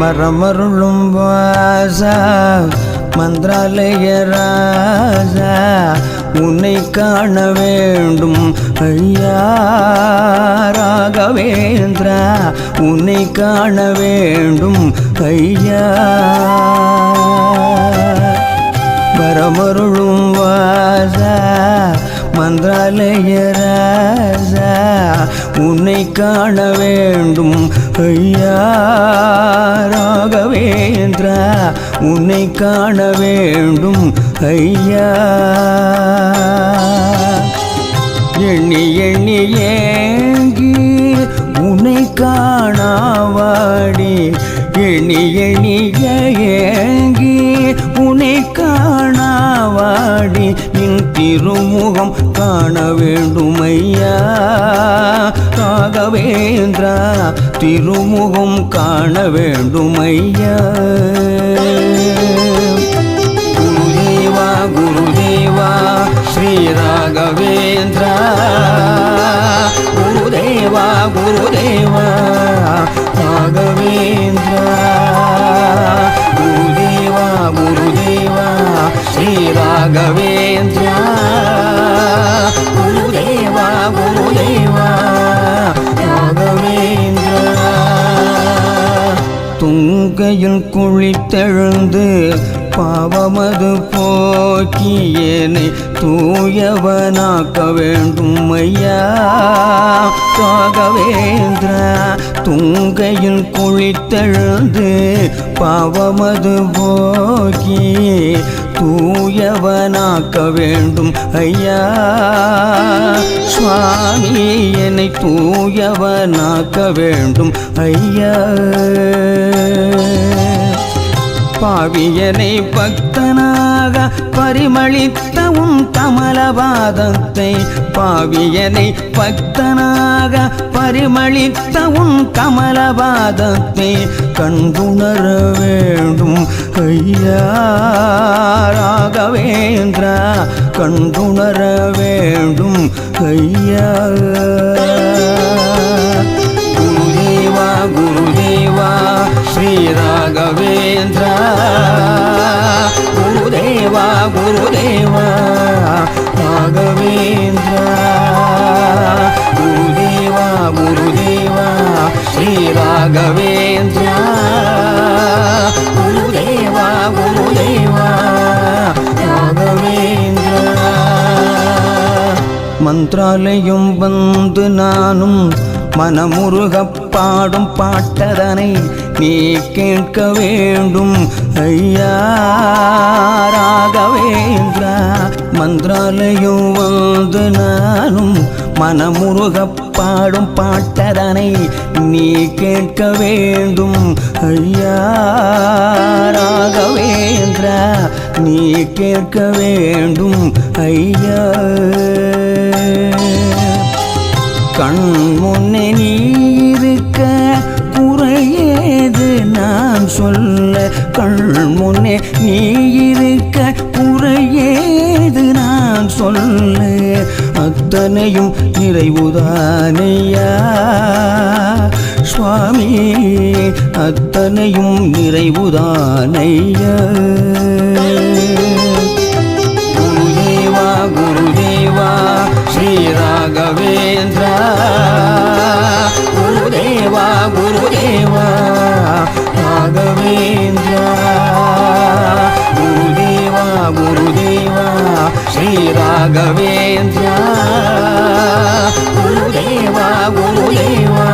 மரமருளும் வாசா மந்திராலய ராஜா உன்னை காண வேண்டும் ஐயா ராகவேந்திரா உன்னை காண வேண்டும் ஐயா. வரமருளும் வாசா மந்திராலய ராஜா உன்னை காண வேண்டும் ஐயா ராகவேந்திரா உன்னை காண வேண்டும் ஐயா. எண்ணி எண்ணி ஏங்கி உன்னை காணாவாடி. எண்ணி எண்ணி ஏங்கி உன்னை காணாவாடி. நின் திருமுகம் காண வேண்டும் ஐயா. ராகவேந்திரா திருமுகம் காண வேண்டும் ஐயா குருதேவா குருதேவா ஸ்ரீ ராகவேந்திரா. குருதேவா குருதேவா ராகவேந்திரா. குருதேவா குருதேவா ஸ்ரீ ராகவே துங்கையில் குளித்தெழுந்து பாவமது போக்கியனை தூயவனாக்க வேண்டும் ஐயா ராகவேந்திரா தூங்கையில் குளித்தெழுந்து பாவமது போக்கி தூயவனாக்க வேண்டும் ஐயா. சுவாமி என்னை தூயவனாக்க வேண்டும் ஐயா. பாவியனை பக்தனாக பரிமளித்த உன் கமலபாதத்தை பாவியனை பக்தனாக பரிமளித்த உன் கமலபாதத்தை கண்டுணர வேண்டும். ஐயா ராகவேந்திரா வேண்டும். ஐயா குருதேவா குரு ராகவேந்திரா குருதேவா குருதேவா ராகவேந்திரா குருதேவா குருதேவா ஸ்ரீ ராகவேந்திரா குருதேவா குருதேவா ராகவேந்திரா மந்திராலயம் வந்து நானும் மனமுருகப் பாடும் பாட்டதனை நீ கேட்க வேண்டும். ஐயா ராகவேந்திரா மந்திராலயம் வந்து நானும் மனமுருகப் பாடும் பாட்டதனை நீ கேட்க வேண்டும். ஐயா ராகவேந்திரா நீ கேட்க வேண்டும். ஐயா. கண் சொல்ல கண் முன்னே நீ இருக்க குறையேது நான் சொல்ல. அத்தனையும் நிறைவுதானையா? சுவாமி அத்தனையும் நிறைவுதானையா? குருதேவா குருதேவா ஸ்ரீ ராகவேந்திரா குருதேவா குருதேவா. శ్రీ రాఘవేంద్ర గురుదేవా గురుదేవా